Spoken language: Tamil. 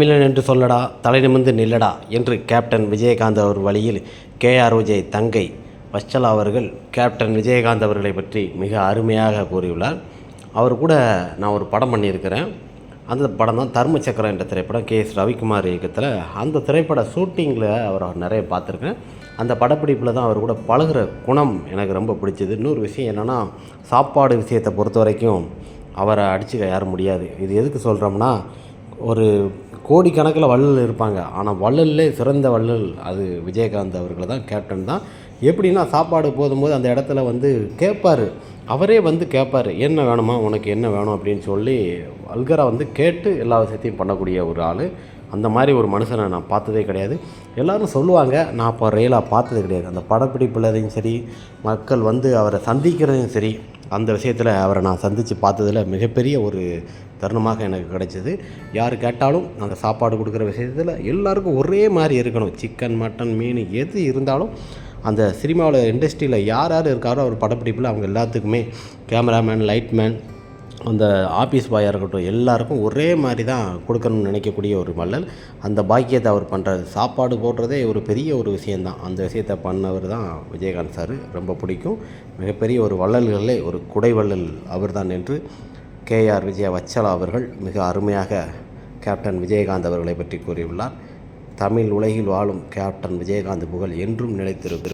தமிழன் என்று சொல்லடா தலை நிமிர்ந்து நில்லடா என்று கேப்டன் விஜயகாந்த் அவர் வழியில் கேஆர் விஜய் தங்கை வச்சலா அவர்கள் கேப்டன் விஜயகாந்த் அவர்களை பற்றி மிக அருமையாக கூறியுள்ளார். அவர் கூட நான் ஒரு படம் பண்ணியிருக்கிறேன். அந்த படம் தான் தர்ம சக்கரம் என்ற திரைப்படம் கே எஸ் ரவிக்குமார் இயக்கத்தில். அந்த திரைப்பட ஷூட்டிங்கில் அவர் நிறைய பார்த்துருக்கேன். அந்த படப்பிடிப்பில் தான் அவர் கூட பழகுற குணம் எனக்கு ரொம்ப பிடிச்சது. இன்னொரு விஷயம் என்னென்னா சாப்பாடு விஷயத்தை பொறுத்த வரைக்கும் அவரை அடிச்சுக்க யாரும் முடியாது. இது எதுக்கு சொல்கிறோம்னா ஒரு கோடிக்கணக்கில் வள்ளல் இருப்பாங்க. ஆனால் வள்ளல்லே சிறந்த வள்ளல் அது விஜயகாந்த் அவர்கள் தான் கேப்டன் தான். எப்படின்னா சாப்பாடு போதும்போது அந்த இடத்துல வந்து கேட்பார் அவரே வந்து கேட்பார் என்ன வேணுமா? உனக்கு என்ன வேணும்? அப்படின்னு சொல்லி அல்கரா வந்து கேட்டு எல்லா விஷயத்தையும் பண்ணக்கூடிய ஒரு ஆள். அந்த மாதிரி ஒரு மனுஷனை நான் பார்த்ததே கிடையாது. எல்லோரும் சொல்லுவாங்க நான் இப்போ ரயிலாக பார்த்தது கிடையாது. அந்த படப்பிடிப்புலதையும் சரி மக்கள் வந்து அவரை சந்திக்கிறதையும் சரி அந்த விஷயத்தில் அவரை நான் சந்தித்து பார்த்ததில் மிகப்பெரிய ஒரு தருணமாக எனக்கு கிடைச்சிது. யார் கேட்டாலும் அந்த சாப்பாடு கொடுக்குற விஷயத்தில் எல்லாருக்கும் ஒரே மாதிரி இருக்கணும். சிக்கன் மட்டன் மீன் எது இருந்தாலும் அந்த சினிமாவில் இண்டஸ்ட்ரியில் யார் யார் இருக்காரோ அவர் படப்பிடிப்பில் அவங்க எல்லாத்துக்குமே கேமராமேன் லைட்மேன் அந்த ஆஃபீஸ் பாயாக இருக்கட்டும் எல்லாருக்கும் ஒரே மாதிரி தான் கொடுக்கணும்னு நினைக்கக்கூடிய ஒரு மல்லல் அந்த பாக்கியத்தை அவர் பண்ணுறது சாப்பாடு போடுறதே ஒரு பெரிய ஒரு விஷயந்தான் அந்த விஷயத்தை பண்ணவர் தான் விஜயகாந்த் சார். ரொம்ப பிடிக்கும். மிகப்பெரிய ஒரு வள்ளல்களே ஒரு குடை வள்ளல் அவர்தான் என்று கேஆர் விஜய வச்சலா அவர்கள் மிக அருமையாக கேப்டன் விஜயகாந்த் அவர்களை பற்றி கூறியுள்ளார். தமிழ் உலகில் வாழும் கேப்டன் விஜயகாந்த் புகழ் என்றும் நிலைத்திருக்கிறது.